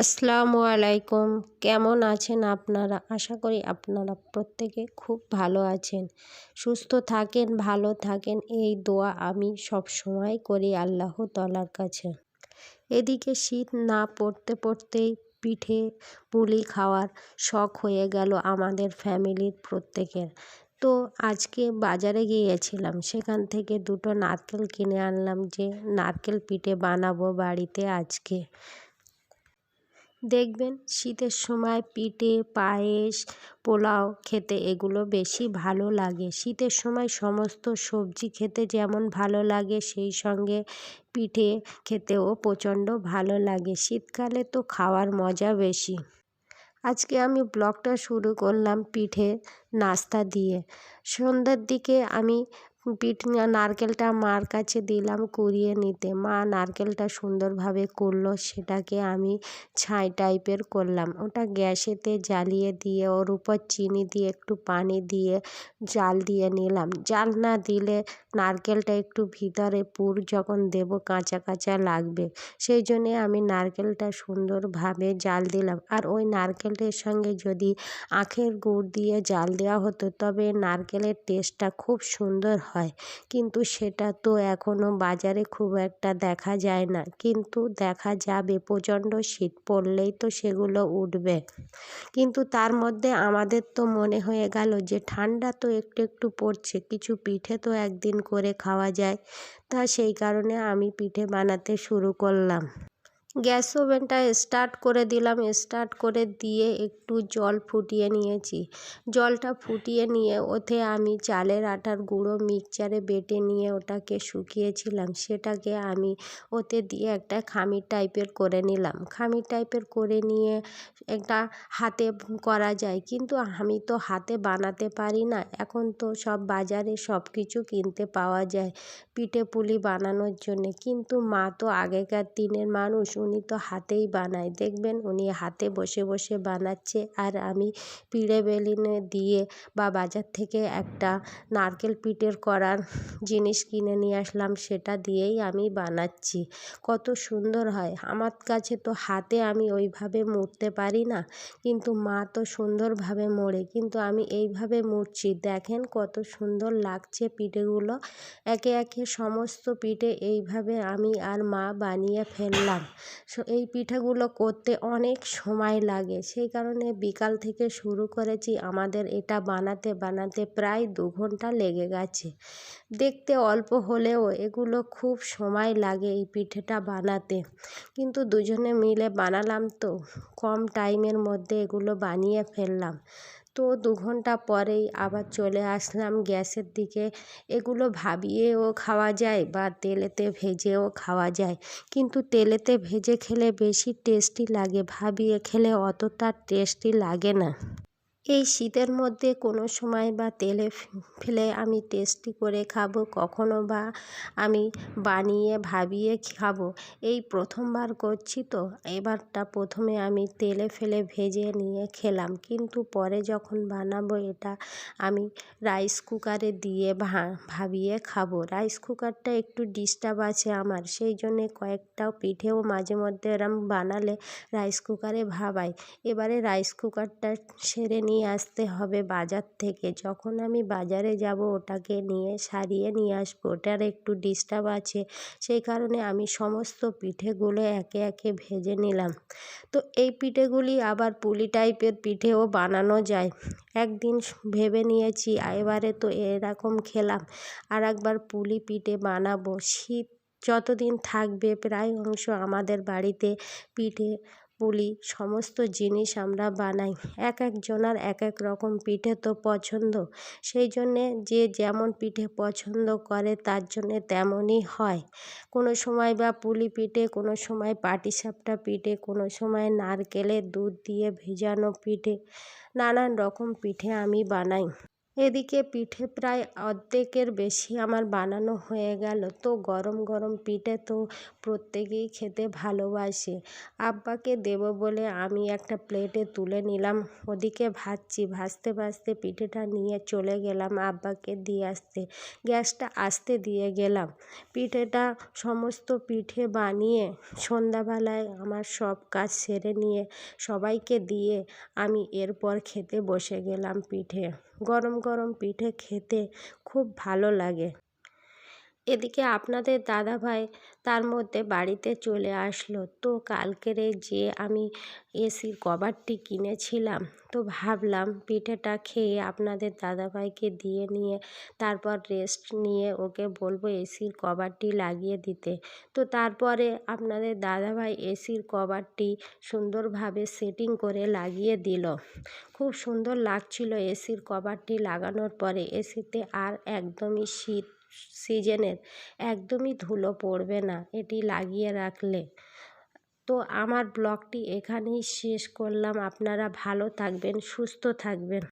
আসসালামু আলাইকুম। কেমন আছেন আপনারা? আশা করি আপনারা প্রত্যেকে খুব ভালো আছেন। সুস্থ থাকেন, ভালো থাকেন, এই দোয়া আমি সব সময় করি আল্লাহ তলার কাছে। এদিকে শীত না পড়তে পড়তেই পিঠে পুলি খাওয়ার শখ হয়ে গেল আমাদের ফ্যামিলির প্রত্যেকের। তো আজকে বাজারে গিয়েছিলাম, সেখান থেকে দুটো নারকেল কিনে আনলাম যে নারকেল পিঠে বানাবো বাড়িতে আজকে। দেখবেন শীতের সময় পিঠে, পায়েস, পোলাও খেতে এগুলো বেশি ভালো লাগে। শীতের সময় সমস্ত সবজি খেতে যেমন ভালো লাগে, সেই সঙ্গে পিঠে খেতেও প্রচণ্ড ভালো লাগে। শীতকালে তো খাওয়ার মজা বেশি। আজকে আমি ব্লগটা শুরু করলাম পিঠে নাস্তা দিয়ে। সন্ধ্যার দিকে আমি পিঠ নারকেলটা মার কাছে দিলাম কুড়িয়ে নিতে। মা নারকেলটা সুন্দরভাবে করল সেটাকে আমি ছাই টাইপের করলাম। ওটা গ্যাসেতে জ্বালিয়ে দিয়ে, ওর উপর চিনি দিয়ে, একটু পানি দিয়ে জাল দিয়ে নিলাম। জাল না দিলে নারকেলটা একটু ভিতরে পুর যখন দেব কাঁচা কাঁচা লাগবে। সেই জন্যে আমি নারকেলটা সুন্দরভাবে জাল দিলাম। আর ওই নারকেলটার সঙ্গে যদি আখের গুড় দিয়ে জাল দেওয়া হতো, তবে নারকেলের টেস্টটা খুব সুন্দর হয়। কিন্তু সেটা তো এখনও বাজারে খুব একটা দেখা যায় না। কিন্তু দেখা যাবে, প্রচণ্ড শীত পড়লেই তো সেগুলো উঠবে। কিন্তু তার মধ্যে আমাদের তো মনে হয়ে গেল যে, ঠান্ডা তো একটু একটু পড়ছে, কিছু পিঠে তো একদিন করে খাওয়া যায়। তা সেই কারণে আমি পিঠে বানাতে শুরু করলাম। গ্যাস ওভেনটা স্টার্ট করে দিলাম, স্টার্ট করে দিয়ে একটু জল ফুটিয়ে নিয়েছি। জলটা ফুটিয়ে নিয়ে ওতে আমি চালের আটার গুঁড়ো মিক্সচারে বেটে নিয়ে ওটাকে শুকিয়েছিলাম। সেটাকে আমি ওতে দিয়ে একটা খামির টাইপের করে নিলাম। খামির টাইপের করে নিয়ে একটা হাতে করা যায়, কিন্তু আমি তো হাতে বানাতে পারি না। এখন তো সব বাজারে সব কিছু কিনতে পাওয়া যায়, পিঠে পুলি বানানোর জন্যে। কিন্তু মা তো আগেকার দিনের মানুষ উনি তো হাতেই বানায়। দেখবেন উনি হাতে বসে বসে বানাচ্ছে। আর আমি পিড়ে বেলিনে দিয়ে বা বাজার থেকে একটা নারকেল পিঠের করার জিনিস কিনে নিয়ে আসলাম, সেটা দিয়েই আমি বানাচ্ছি। কত সুন্দর হয়। আমার কাছে তো হাতে আমি ওইভাবে মুড়তে পারি না, কিন্তু মা তো সুন্দরভাবে মোড়ে। কিন্তু আমি এইভাবে মুড়ছি। দেখেন কত সুন্দর লাগছে পিঠেগুলো। একে একে সমস্ত পিঠে এইভাবে আমি আর মা বানিয়ে ফেললাম। এই পিঠেগুলো করতে অনেক সময় লাগে। সেই কারণে বিকাল থেকে শুরু করেছি আমাদের এটা বানাতে বানাতে প্রায় দু ঘণ্টা লেগে গেছে। দেখতে অল্প হলেও এগুলো খুব সময় লাগে এই পিঠেটা বানাতে। কিন্তু দুজনে মিলে বানালাম তো, কম টাইমের মধ্যে এগুলো বানিয়ে ফেললাম। তো দু ঘণ্টা পরেই আবার চলে আসলাম গ্যাসের দিকে। এগুলো ভাবিয়েও খাওয়া যায় বা তেলেতে ভেজেও খাওয়া যায়। কিন্তু তেলেতে ভেজে খেলে বেশি টেস্টি লাগে, ভাবিয়ে খেলে অতটা টেস্টি লাগে না। এই শীতের মধ্যে কোনো সময় বা তেলে ফেলে আমি টেস্টি করে খাব কখনো বা আমি বানিয়ে, ভাবিয়ে খাব। এই প্রথমবার করছি তো, এবারটা প্রথমে আমি তেলে ফেলে ভেজে নিয়ে খেলাম। কিন্তু পরে যখন বানাবো এটা আমি রাইস কুকারে দিয়ে ভাবিয়ে খাব। রাইস কুকারটা একটু ডিস্টার্ব আছে আমার, সেই জন্যে কয়েকটা পিঠেও মাঝে মধ্যে এরম বানালে রাইস কুকারে ভাবাই এবারে রাইস কুকারটা সেরে নিয়ে আসতে হবে বাজার থেকে। যখন আমি বাজারে যাব, ওটাকে নিয়ে, সারিয়ে নিয়ে আসব, ওটার একটু ডিস্টার্ব আছে, সেই কারণে আমি সমস্ত পিঠেগুলো একে একে ভেজে নিলাম। তো এই পিঠেগুলি আবার পুলি টাইপের পিঠেও বানানো যায়। একদিন ভেবে নিয়েছি, এবারে তো এরকম খেলাম। আর একবার পুলি পিঠে বানাবো। শীত যতদিন থাকবে, প্রায় অংশ আমাদের বাড়িতে পিঠে পুলি, সমস্ত জিনিস আমরা বানাই। এক একজনার এক এক রকম পিঠে তো পছন্দ। সেই জন্যে যে যেমন পিঠে পছন্দ করে, তার জন্যে তেমনই হয়। কোনো সময় বা পুলি পিঠে, কোনো সময় পাটিসাপটা পিঠে, কোনো সময় নারকেলের দুধ দিয়ে ভেজানো পিঠে, নানান রকম পিঠে আমি বানাই। এদিকে পিঠে প্রায় অর্ধেকের বেশি আমার বানানো হয়ে গেল। তো গরম গরম পিঠে তো প্রত্যেকেই খেতে ভালোবাসে। আব্বাকে দেবো বলে আমি একটা প্লেটে তুলে নিলাম। ওদিকে ভাজছি, ভাজতে ভাজতে পিঠেটা নিয়ে চলে গেলাম আব্বাকে দিয়ে আসতে। গ্যাসটা আসতে দিয়ে গেলাম। পিঠেটা সমস্ত পিঠে বানিয়ে সন্ধ্যাবেলায় আমার সব কাজ সেরে নিয়ে সবাইকে দিয়ে আমি এরপর খেতে বসে গেলাম পিঠে। গরম গরম পিঠে খেতে খুব ভালো লাগে। এদিকে আপনাদের দাদাভাই তার মধ্যে বাড়িতে চলে আসলো। তো কালকেরে যে আমি এসির কভারটি কিনেছিলাম, তো ভাবলাম পিঠেটা খেয়ে আপনাদের দাদাভাইকে দিয়ে নিয়ে তারপর রেস্ট নিয়ে ওকে বলব এসির কভারটি লাগিয়ে দিতে। তো তারপরে আপনাদের দাদাভাই এসির কভারটি সুন্দরভাবে সেটিং করে লাগিয়ে দিল। খুব সুন্দর লাগছিল এসির কভারটি লাগানোর পরে। এসিতে আর একদমই শীত সিজনের একদমই ধুলো পড়বে না, এটি লাগিয়ে রাখলে। তো আমার ব্লগটি এখানেই শেষ করলাম। আপনারা ভালো থাকবেন, সুস্থ থাকবেন।